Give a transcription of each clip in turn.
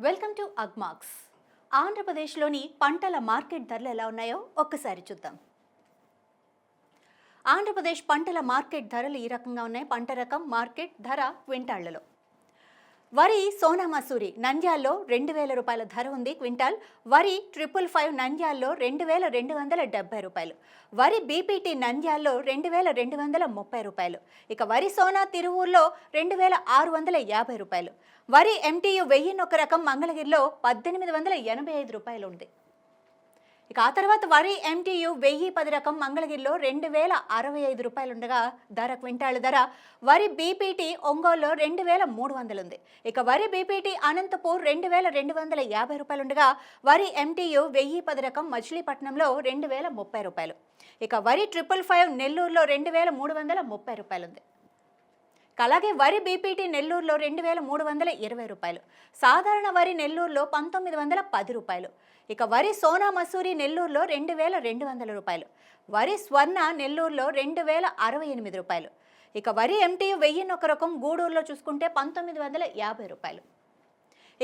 Welcome to Agmax. ఆంధ్రప్రదేశ్లోని పంటల market ధరలు ఎలా ఉన్నాయో ఒక్కసారి చూద్దాం. ఆంధ్రప్రదేశ్ పంటల మార్కెట్ ధరలు ఈ రకంగా ఉన్నాయి. పంట రకం మార్కెట్ ధర క్వింటాళ్ళలో వరి సోనా మసూరి నంద్యాల్లో రెండు వేల రూపాయల ధర ఉంది క్వింటాల్. వరి ట్రిపుల్ ఫైవ్ నంద్యాల్లో రెండు వేల రెండు వందల డెబ్బై రూపాయలు. వరి బీపీటీ నంద్యాల్లో రెండు వేల రెండు వందల ముప్పై రూపాయలు. ఇక వరి సోనా తిరువూరులో రెండు వేల ఆరు వందల యాభై రూపాయలు. వరి ఎంటీయు వెయ్యినొక్క రకం మంగళగిరిలో పద్దెనిమిది వందల ఎనభై ఐదు రూపాయలు ఉంది. ఇక ఆ తర్వాత వరి ఎంటీయు వెయ్యి పది రకం మంగళగిరిలో రెండు వేల అరవై ఐదు రూపాయలు ఉండగా ధర క్వింటాల్ ధర. వరి బీపీటీ ఒంగోలులో రెండు వేల మూడు వందలు ఉంది ఇక వరి బీపీటీ అనంతపూర్ రెండు వేల రెండు వందల యాభై రూపాయలు ఉండగా వరి ఎంటీయు వెయ్యి పది రకం మచిలీపట్నంలో రెండు వేల ముప్పై రూపాయలు. ఇక వరి ట్రిపుల్ ఫైవ్ నెల్లూరులో రెండు వేల మూడు వందల ముప్పై రూపాయలు ఉంది అలాగే వరి బీపీటీ నెల్లూరులో రెండు వేల మూడు వందల ఇరవై రూపాయలు. సాధారణ వరి నెల్లూరులో పంతొమ్మిది వందల పది రూపాయలు. ఇక వరి సోనా మసూరి నెల్లూరులో రెండు వేల రెండు వందల రూపాయలు. వరి స్వర్ణ నెల్లూరులో రెండు వేల అరవై ఎనిమిది రూపాయలు. ఇక వరి ఎంటీయు వెయ్యిన్నొక రకం గూడూరులో చూసుకుంటే పంతొమ్మిది వందల యాభై రూపాయలు.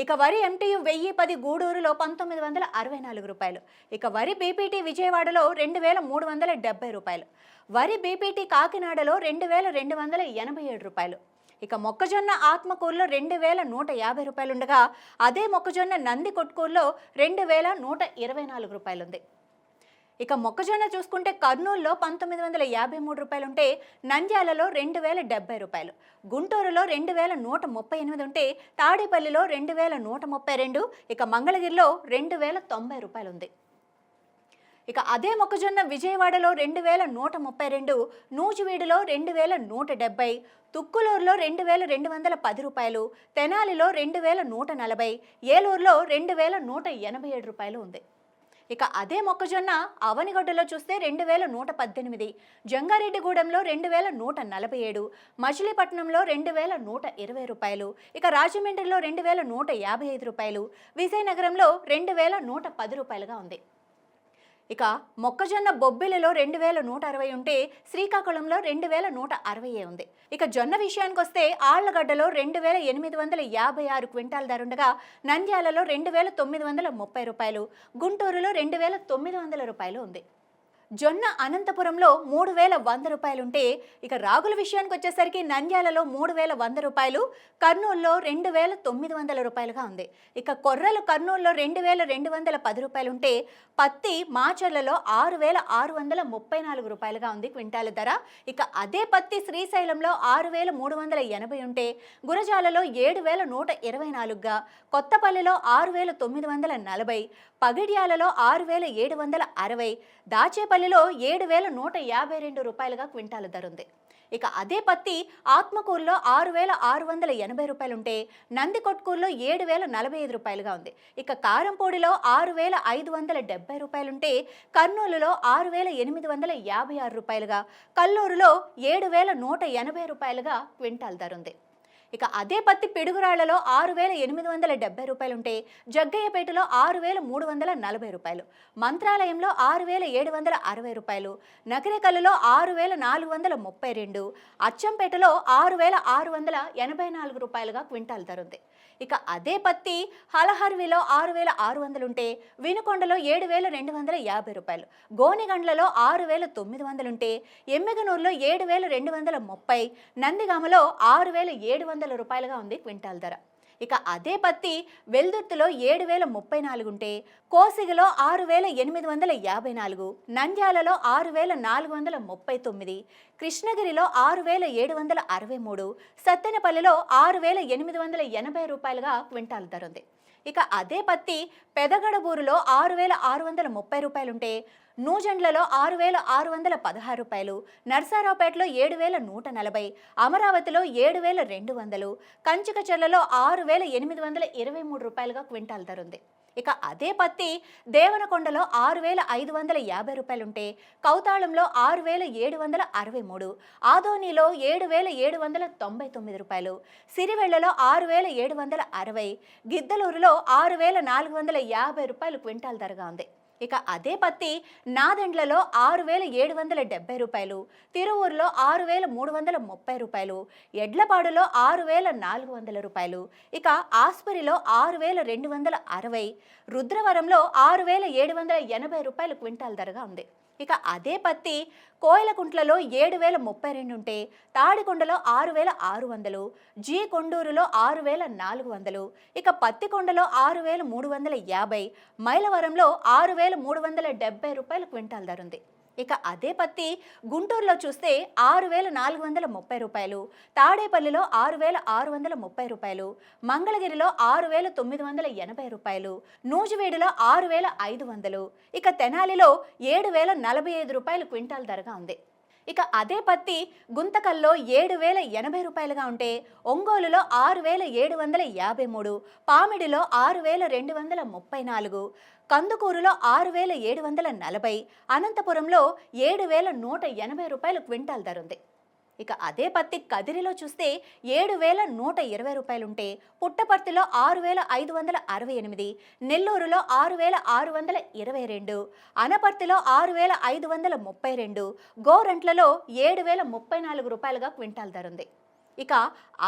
ఇక వరి ఎంటీయు వెయ్యి పది గూడూరులో పంతొమ్మిది వందల అరవై నాలుగు రూపాయలు. ఇక వరి బీపీటీ విజయవాడలో రెండు వేల మూడు వందల డెబ్బై రూపాయలు. వరి బీపీటీ కాకినాడలో రెండు వేల రెండు వందల ఎనభై ఏడు రూపాయలు. ఇక మొక్కజొన్న ఆత్మకూరులో రెండు వేల నూట యాభై రూపాయలు ఉండగా అదే మొక్కజొన్న నంది కొట్కూరులో రెండు వేల నూట ఇరవై నాలుగు రూపాయలు ఉంది ఇక మొక్కజొన్న చూసుకుంటే కర్నూలులో పంతొమ్మిది వందల యాభై మూడు రూపాయలు ఉంటే నంద్యాలలో రెండు వేల డెబ్బై రూపాయలు గుంటూరులో రెండు వేల నూట ముప్పై ఎనిమిది ఉంటే తాడేపల్లిలో రెండు వేల నూట ముప్పై రెండు ఇక మంగళగిరిలో రెండు వేల తొంభై రూపాయలు ఉంది ఇక అదే మొక్కజొన్న విజయవాడలో రెండు వేల నూట ముప్పై రెండు నూజివీడులో రెండు వేల నూట డెబ్బై తుక్కులూరులో రెండు వేల రెండు వందల పది రూపాయలు తెనాలిలో రెండు వేల నూట నలభై ఏలూరులో రెండు వేల నూట ఎనభై ఏడు రూపాయలు ఉంది ఇక అదే మొక్కజొన్న అవనిగడ్డలో చూస్తే రెండు వేల నూట పద్దెనిమిది జంగారెడ్డిగూడెంలో రెండు వేల నూట నలభై ఏడు మచిలీపట్నంలో రెండు వేల నూట ఇరవై రూపాయలు ఇక రాజమండ్రిలో రెండు వేల నూట యాభై ఐదు రూపాయలు విజయనగరంలో రెండు వేల నూట పది రూపాయలుగా ఉంది ఇక మొక్కజొన్న బొబ్బిలిలో రెండు వేల నూట అరవై ఉంటే శ్రీకాకుళంలో రెండు వేల నూట అరవై ఉంది. ఇక జొన్న విషయానికి వస్తే ఆళ్ళగడ్డలో రెండు వేల ఎనిమిది వందల యాభై ఆరు క్వింటాల్ ధర ఉండగా నంద్యాలలో రెండు వేల తొమ్మిది వందల ముప్పై రూపాయలు గుంటూరులో రెండు వేల తొమ్మిది వందల రూపాయలు ఉంది. జొన్న అనంతపురంలో మూడు వేల వంద రూపాయలుంటే ఇక రాగుల విషయానికి వచ్చేసరికి నంద్యాలలో మూడు వేల వంద రూపాయలు కర్నూలులో రెండు వేల తొమ్మిది వందల రూపాయలుగా ఉంది. ఇక కొర్రలు కర్నూలులో రెండు వేల రెండు వందల పది రూపాయలు ఉంటే పత్తి మాచర్లలో ఆరు వేల ఆరు వందల ముప్పై నాలుగు రూపాయలుగా ఉంది క్వింటాల ధర. ఇక అదే పత్తి శ్రీశైలంలో ఆరు వేల మూడు వందల ఎనభై ఉంటే గురజాలలో ఏడు వేల నూట ఇరవై నాలుగుగా కొత్తపల్లిలో ఆరు వేల తొమ్మిది వందల నలభై పగిడ్యాలలో ఆరు వేల ఏడు వందల అరవై దాచేపల్లి దాచేపల్లిలో ఏడు వేల నూట యాభై రెండు రూపాయలుగా క్వింటాలు ధర ఉంది ఇక అదే పత్తి ఆత్మకూరులో ఆరు వేల ఆరు వందల ఎనభై రూపాయలు ఉంటే నందికొట్కూరులో ఏడు వేల నలభై ఐదు రూపాయలుగా ఉంది. ఇక కారంపూడిలో ఆరు వేల ఐదు వందల డెబ్బై రూపాయలుంటే కర్నూలులో ఆరు వేల ఎనిమిది వందల యాభై ఆరు రూపాయలుగా కల్లూరులో ఏడు వేల నూట ఎనభై రూపాయలుగా క్వింటాల్ ధర ఉంది ఇక అదే పత్తి పిడుగురాళ్ళలో ఆరు వేల ఎనిమిది వందల డెబ్బై రూపాయలు ఉంటే జగ్గయ్యపేటలో ఆరు వేల మూడు వందల నలభై రూపాయలు మంత్రాలయంలో ఆరు వేల ఏడు వందల అరవై రూపాయలు నకిరేకల్లులో ఆరు వేల నాలుగు వందల ముప్పై రెండు అచ్చంపేటలో ఆరు వేల ఆరు వందల ఎనభై నాలుగు రూపాయలుగా క్వింటాల్ ధర ఉంది ఇక అదే పత్తి హలహర్విలో ఆరు వేల ఆరు వందలుంటే వినుకొండలో ఏడు వేల రెండు వందల యాభై రూపాయలు. గోనిగండ్లలో ఆరు వేల తొమ్మిది వందలుంటే ఎమ్మెగనూరులో ఏడు వేల రెండు వందల ముప్పై. నందిగామలో ఆరు వేల ఏడు వందల రూపాయలుగా ఉంది క్వింటాల్ ధర. ఇక అదే పత్తి వెల్దుర్తిలో ఏడు వేల ముప్పై నాలుగు ఉంటే కోసిగలో ఆరు వేల ఎనిమిది వందల యాభై నాలుగు నంద్యాలలో ఆరు వేల నాలుగు వందల ముప్పై తొమ్మిది కృష్ణగిరిలో ఆరు వేల ఏడు వందల అరవై మూడు సత్తెనపల్లిలో ఆరు వేల ఎనిమిది వందల ఎనభై రూపాయలుగా క్వింటాల్ ధర ఉంది ఇక అదే పత్తి పెదగడబూరులో ఆరు వేల ఆరు వందల ముప్పై రూపాయలుంటే నూజెండ్లలో ఆరు వేల ఆరు వందల పదహారు రూపాయలు నర్సారావుపేటలో ఏడు వేల నూట నలభై అమరావతిలో ఏడు వేల రెండు వందలు కంచికచర్లలో ఆరు వేల ఎనిమిది వందల ఇరవై మూడు రూపాయలుగా క్వింటాల్ ధర ఉంది. ఇక అదే పత్తి దేవనకొండలో ఆరు వేల ఐదు వందల యాభై రూపాయలుంటే కౌతాళంలో ఆరు వేల ఏడు వందల అరవై మూడు ఆదోనిలో ఏడు వేల ఏడు వందల తొంభై తొమ్మిది రూపాయలు సిరివెళ్ళలో ఆరు వేల ఏడు వందల అరవై గిద్దలూరులో ఆరు వేల నాలుగు వందల యాభై రూపాయలు క్వింటాల్ ధరగా ఉంది. ఇక అదే పత్తి నాదెండ్లలో ఆరు వేల ఏడు వందల డెబ్బై రూపాయలు తిరువూరులో ఆరు వేల మూడు వందల ముప్పై రూపాయలు ఎడ్లపాడులో ఆరు వేల నాలుగు వందల రూపాయలు ఇక ఆస్పరిలో ఆరు వేల రెండు వందల అరవై రుద్రవరంలో ఆరు వేల ఏడు వందల ఎనభై రూపాయలు క్వింటాల్ ధరగా ఉంది. ఇక అదే పత్తి కోయలకుంట్లలో ఏడు వేల ముప్పై రెండు ఉంటే తాడికొండలో ఆరు వేల ఆరు వందలు జీ కొండూరులో ఆరు వేల నాలుగు వందలు ఇక పత్తికొండలో ఆరు వేల మూడు వందల యాభై మైలవరంలో ఆరు వేల మూడు వందల డెబ్బై రూపాయలు క్వింటాల్ ధర ఉంది. ఇక అదే పత్తి గుంటూరులో చూస్తే ఆరు వేల నాలుగు వందల ముప్పై రూపాయలు తాడేపల్లిలో ఆరు వేల ఆరు వందల ముప్పై రూపాయలు మంగళగిరిలో ఆరు వేల తొమ్మిది వందల ఎనభై రూపాయలు నూజివీడులో ఆరు వేల ఐదు వందలు ఇక తెనాలిలో ఏడు వేల నలభై ఐదు రూపాయలు క్వింటాల్ ధరగా ఉంది. ఇక అదే పత్తి గుంతకల్లో ఏడు వేల ఎనభై రూపాయలుగా ఉంటే ఒంగోలులో ఆరు వేల ఏడు వందల యాభై మూడు పామిడిలో ఆరు వేల రెండు వందల ముప్పై నాలుగు కందుకూరులో ఆరు వేల ఏడు వందల నలభై అనంతపురంలో ఏడు వేల నూట ఎనభై రూపాయలు క్వింటాల్ ధర ఉంది. ఇక అదే పత్తి కదిరిలో చూస్తే ఏడు వేల నూట ఇరవై రూపాయలుంటే పుట్టపర్తిలో ఆరు వేల ఐదు వందల అరవై ఎనిమిది నెల్లూరులో ఆరు వేల ఆరు వందల ఇరవై రెండు అనపర్తిలో ఆరు వేల ఐదు వందల ముప్పై రెండు గోరంట్లలో ఏడు వేల ముప్పై నాలుగు రూపాయలుగా క్వింటాల్ ధర ఉంది. ఇక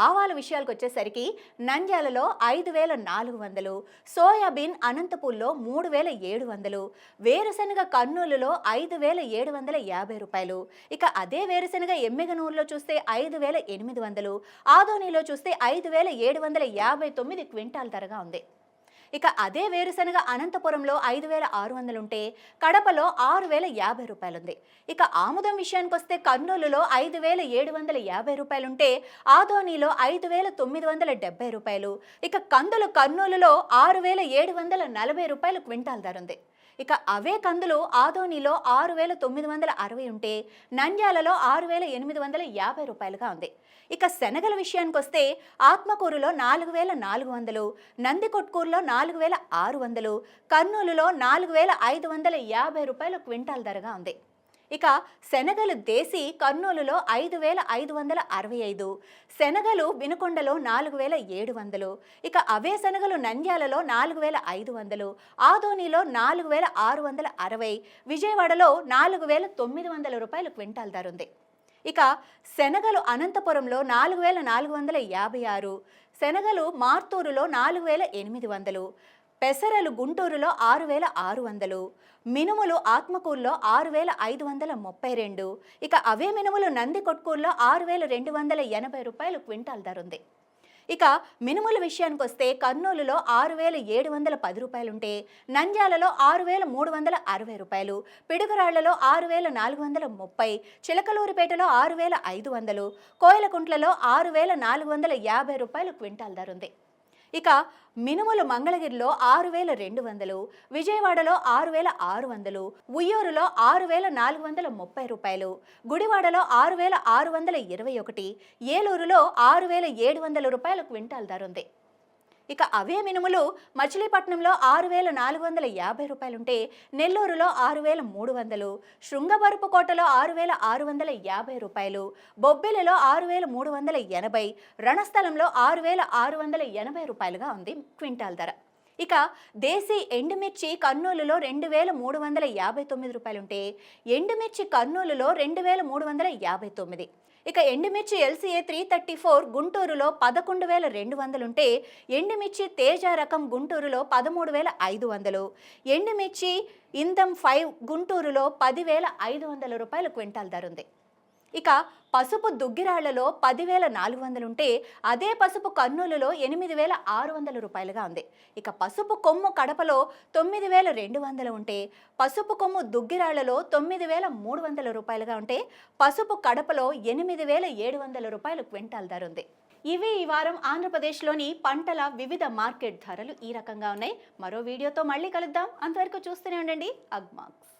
ఆవాల విషయాలకు వచ్చేసరికి నంద్యాలలో ఐదు వేల నాలుగు వందలు సోయాబీన్ అనంతపూర్లో మూడు వేల ఏడు వందలు వేరుశనగ కర్నూలులో ఐదు వేల ఏడు వందల యాభై రూపాయలు. ఇక అదే వేరుశనగ ఎమ్మిగనూరులో చూస్తే ఐదు వేల ఎనిమిది వందలు ఆదోనిలో చూస్తే ఐదు వేల ఏడు వందల యాభై తొమ్మిది క్వింటాల్ ధరగా ఉంది. ఇక అదే వేరుశనగ అనంతపురంలో ఐదు వేల ఆరు వందలుంటే కడపలో ఆరు వేల యాభై రూపాయలుంది. ఇక ఆముదం విషయానికి వస్తే కర్నూలులో ఐదు వేల ఏడు వందల యాభై రూపాయలుంటే ఆదోనిలో ఐదు వేల తొమ్మిది వందల డెబ్బై రూపాయలు. ఇక కందులు కర్నూలులో ఆరు వేల ఏడు వందల నలభై రూపాయలు క్వింటాల్ ధర ఉంది ఇక అవే కందులు ఆదోనిలో ఆరు వేల తొమ్మిది వందల అరవై ఉంటే నంద్యాలలో ఆరు వేల ఎనిమిది వందల యాభై రూపాయలుగా ఉంది. ఇక శనగల విషయానికి వస్తే ఆత్మకూరులో నాలుగు వేల నాలుగు వందలు నందికొట్కూరులో నాలుగు వేల ఆరు వందలు కర్నూలులో నాలుగు వేల ఐదు వందల యాభై రూపాయలు క్వింటాల్ ధరగా ఉంది. ఇక శనగలు దేశీ కర్నూలులో ఐదు వేల ఐదు వందల అరవై ఐదు శనగలు వినుకొండలో నాలుగు వేల ఏడు వందలు ఇక అవే శనగలు నంద్యాలలో నాలుగు వేల ఐదు వందలు ఆదోనిలో నాలుగు వేల ఆరు వందల అరవై విజయవాడలో నాలుగు వేల తొమ్మిది వందల రూపాయలు క్వింటాల్ ధర ఉంది. ఇక శనగలు అనంతపురంలో నాలుగు వేల నాలుగు వందల యాభై ఆరు శనగలు మార్తూరులో నాలుగు వేల ఎనిమిది వందలు పెసరలు గుంటూరులో ఆరు వేల ఆరు వందలు మినుములు ఆత్మకూరులో ఆరు వేల ఐదు వందల ముప్పై రెండు ఇక అవే మినుములు నంది కొట్కూరులో ఆరు వేల రెండు వందల ఎనభై రూపాయలు క్వింటాల్ ధర ఉంది. ఇక మినుముల విషయానికి వస్తే కర్నూలులో ఆరు వేల ఏడు వందల పది రూపాయలుంటే నంద్యాలలో ఆరు వేల మూడు వందల అరవై రూపాయలు పిడుగురాళ్ళలో ఆరు వేల నాలుగు వందల ముప్పై చిలకలూరిపేటలో ఆరు వేల ఐదు వందలు కోయలకుంట్లలో ఆరు వేల నాలుగు వందల యాభై రూపాయలు క్వింటాల్ ధర ఉంది. ఇక మినుములు మంగళగిరిలో ఆరు వేల రెండు వందలు విజయవాడలో ఆరు వేల ఆరు వందలు ఉయ్యూరులో ఆరు వేల నాలుగు వందల ముప్పై రూపాయలు గుడివాడలో ఆరు వేల ఆరు వందల ఇరవై ఒకటి ఏలూరులో ఆరు వేల ఏడు వందల రూపాయల క్వింటాల్ ధర ఉంది. ఇక అవే మినుములు మచిలీపట్నంలో ఆరు వేల నాలుగు వందల యాభై రూపాయలుంటే నెల్లూరులో ఆరు వేల మూడు వందలు శృంగవరపుకోటలో ఆరు వేల ఆరు వందల యాభై రూపాయలు బొబ్బిలిలో ఆరు వేల మూడు వందల ఎనభై రణస్థలంలో ఆరు వేల ఆరు వందల ఎనభై రూపాయలుగా ఉంది క్వింటాల్ ధర. ఇక దేశీ ఎండుమిర్చి కర్నూలులో రెండు వేల మూడు వందల యాభై తొమ్మిది రూపాయలుంటే ఎండుమిర్చి కర్నూలులో రెండు వేల మూడు వందల యాభై తొమ్మిది ఇక ఎండుమిర్చి ఎల్సీఏ త్రీ థర్టీ ఫోర్ గుంటూరులో పదకొండు వేల రెండు వందలుంటే ఎండుమిర్చి తేజ రకం గుంటూరులో పదమూడు వేల ఐదు వందలు. ఎండుమిర్చి ఇందం ఫైవ్ గుంటూరులో పదివేల ఐదు వందల రూపాయల క్వింటాల్ ధర ఉంది. ఇక పసుపు దుగ్గిరాళ్ళలో పదివేల నాలుగు వందలుంటే అదే పసుపు కర్నూలులో ఎనిమిది వేల ఆరు వందల రూపాయలుగా ఉంది. ఇక పసుపు కొమ్ము కడపలో తొమ్మిది వేల రెండు వందలు ఉంటే పసుపు కొమ్ము దుగ్గిరాళ్ళలో తొమ్మిది వేల మూడు వందల రూపాయలుగా ఉంటే పసుపు కడపలో ఎనిమిది వేల ఏడు వందల రూపాయలు క్వింటాల్ ధర ఉంది. ఇవి ఈ వారం ఆంధ్రప్రదేశ్లోని పంటల వివిధ మార్కెట్ ధరలు ఈ రకంగా ఉన్నాయి. మరో వీడియోతో మళ్ళీ కలుద్దాం. అంతవరకు చూస్తూనే ఉండండి. అగ్మాక్స్